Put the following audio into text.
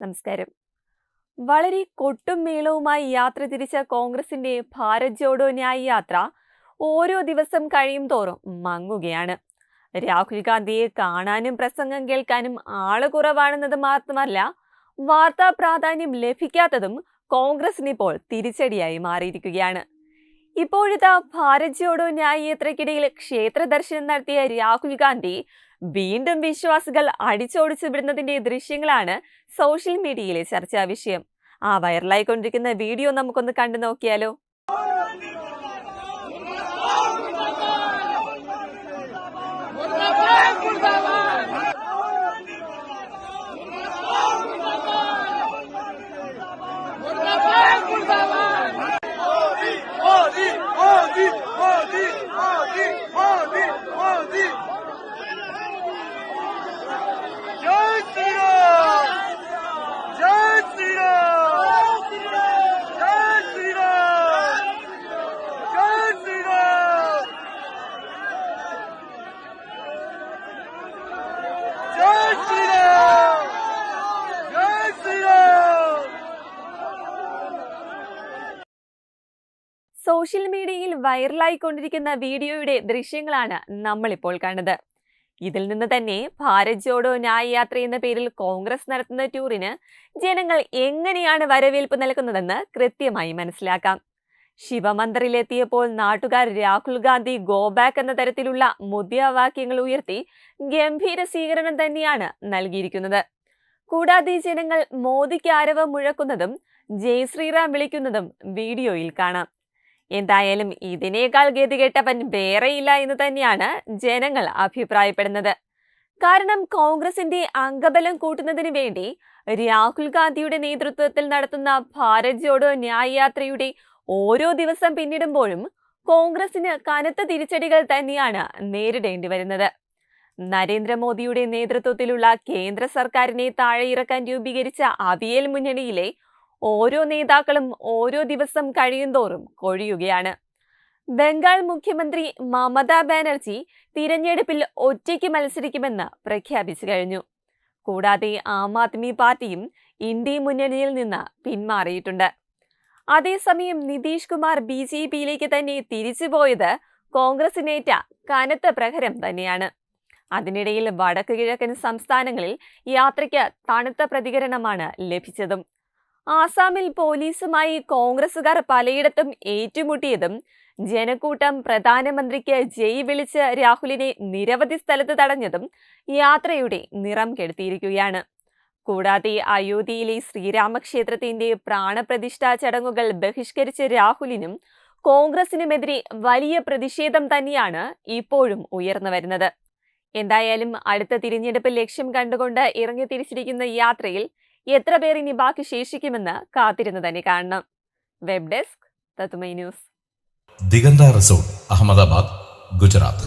നമസ്കാരം. വളരെ കൊട്ടും മേളവുമായി യാത്ര തിരിച്ച കോൺഗ്രസിന്റെ ഭാരത് ജോഡോ ന്യായ് യാത്ര ഓരോ ദിവസം കഴിയും തോറും മങ്ങുകയാണ്. രാഹുൽ ഗാന്ധിയെ കാണാനും പ്രസംഗം കേൾക്കാനും ആൾ കുറവാണെന്നത് മാത്രമല്ല വാർത്താ പ്രാധാന്യം ലഭിക്കാത്തതും കോൺഗ്രസിന് ഇപ്പോൾ തിരിച്ചടിയായി മാറിയിരിക്കുകയാണ്. ഇപ്പോഴത്തെ ഭാരത് ജോഡോ ന്യായ് യാത്രയ്ക്കിടയിൽ ക്ഷേത്ര ദർശനം നടത്തിയ രാഹുൽ ഗാന്ധി വീണ്ടും വിശ്വാസികൾ അടിച്ചോടിച്ചു വിടുന്നതിന്റെ ദൃശ്യങ്ങളാണ് സോഷ്യൽ മീഡിയയിലെ ചർച്ചാ വിഷയം ആ വൈറലായിക്കൊണ്ടിരിക്കുന്ന വീഡിയോ നമുക്കൊന്ന് കണ്ടു നോക്കിയാലോ Modi! Modi! സോഷ്യൽ മീഡിയയിൽ വൈറലായിക്കൊണ്ടിരിക്കുന്ന വീഡിയോയുടെ ദൃശ്യങ്ങളാണ് നമ്മളിപ്പോൾ കണ്ടത്. ഇതിൽ നിന്ന് തന്നെ ഭാരത് ജോഡോ ന്യായ് യാത്ര എന്ന പേരിൽ കോൺഗ്രസ് നടത്തുന്ന ടൂറിന് ജനങ്ങൾ എങ്ങനെയാണ് വരവേൽപ്പ് നൽകുന്നതെന്ന് കൃത്യമായി മനസ്സിലാക്കാം. ശിവമന്ദിറിലെത്തിയപ്പോൾ നാട്ടുകാർ രാഹുൽ ഗാന്ധി ഗോ ബാക്ക് എന്ന തരത്തിലുള്ള മുദ്രാവാക്യങ്ങൾ ഉയർത്തി ഗംഭീര സ്വീകരണം തന്നെയാണ് നൽകിയിരിക്കുന്നത്. കൂടാതെ ജനങ്ങൾ മോദിക്ക് ആരവ് മുഴക്കുന്നതും ജയ് ശ്രീറാം വിളിക്കുന്നതും വീഡിയോയിൽ കാണാം. എന്തായാലും ഇതിനേക്കാൾ ഗതികെട്ടവൻ വേറെയില്ല എന്ന് തന്നെയാണ് ജനങ്ങൾ അഭിപ്രായപ്പെടുന്നത്. കാരണം കോൺഗ്രസിന്റെ അംഗബലം കൂട്ടുന്നതിന് വേണ്ടി രാഹുൽ ഗാന്ധിയുടെ നേതൃത്വത്തിൽ നടത്തുന്ന ഭാരത് ജോഡോ ന്യായ് യാത്രയുടെ ഓരോ ദിവസം പിന്നിടുമ്പോഴും കോൺഗ്രസിന് കനത്ത തിരിച്ചടികൾ തന്നെയാണ് നേരിടേണ്ടി വരുന്നത്. നരേന്ദ്രമോദിയുടെ നേതൃത്വത്തിലുള്ള കേന്ദ്ര സർക്കാരിനെ താഴെയിറക്കാൻ രൂപീകരിച്ച അവിയൽ മുന്നണിയിലെ ഓരോ നേതാക്കളും ഓരോ ദിവസം കഴിയുന്തോറും കൊഴിയുകയാണ്. ബംഗാൾ മുഖ്യമന്ത്രി മമതാ ബാനർജി തിരഞ്ഞെടുപ്പിൽ ഒറ്റയ്ക്ക് മത്സരിക്കുമെന്ന് പ്രഖ്യാപിച്ചു കഴിഞ്ഞു. കൂടാതെ ആം ആദ്മി പാർട്ടിയും ഇന്ത്യ മുന്നണിയിൽ നിന്ന് പിന്മാറിയിട്ടുണ്ട്. അതേസമയം നിതീഷ് കുമാർ ബി ജെ പിയിലേക്ക് തന്നെ തിരിച്ചുപോയത് കോൺഗ്രസിനേറ്റ കനത്ത പ്രഹരം തന്നെയാണ്. അതിനിടയിൽ വടക്കു കിഴക്കൻ സംസ്ഥാനങ്ങളിൽ യാത്രയ്ക്ക് തണുത്ത പ്രതികരണമാണ് ലഭിച്ചതും. ആസാമിൽ പോലീസുമായി കോൺഗ്രസുകാർ പലയിടത്തും ഏറ്റുമുട്ടിയതും ജനക്കൂട്ടം പ്രധാനമന്ത്രിക്ക് ജയ് വിളിച്ച് രാഹുലിനെ നിരവധി സ്ഥലത്ത് തടഞ്ഞതും യാത്രയുടെ നിറം കെടുത്തിയിരിക്കുകയാണ്. കൂടാതെ അയോധ്യയിലെ ശ്രീരാമക്ഷേത്രത്തിന്റെ പ്രാണപ്രതിഷ്ഠാ ചടങ്ങുകൾ ബഹിഷ്കരിച്ച രാഹുലിനും കോൺഗ്രസിനുമെതിരെ വലിയ പ്രതിഷേധം തന്നെയാണ് ഇപ്പോഴും ഉയർന്നു വരുന്നത്. എന്തായാലും അടുത്ത തിരഞ്ഞെടുപ്പ് ലക്ഷ്യം കണ്ടുകൊണ്ട് ഇറങ്ങി തിരിച്ചിരിക്കുന്ന യാത്രയിൽ എത്ര പേർ ഇനി ബാക്കി ശേഷിക്കുമെന്ന് കാത്തിരുന്ന് തന്നെ കാണണം. Web desk news Digantha resort Ahmedabad Gujarat.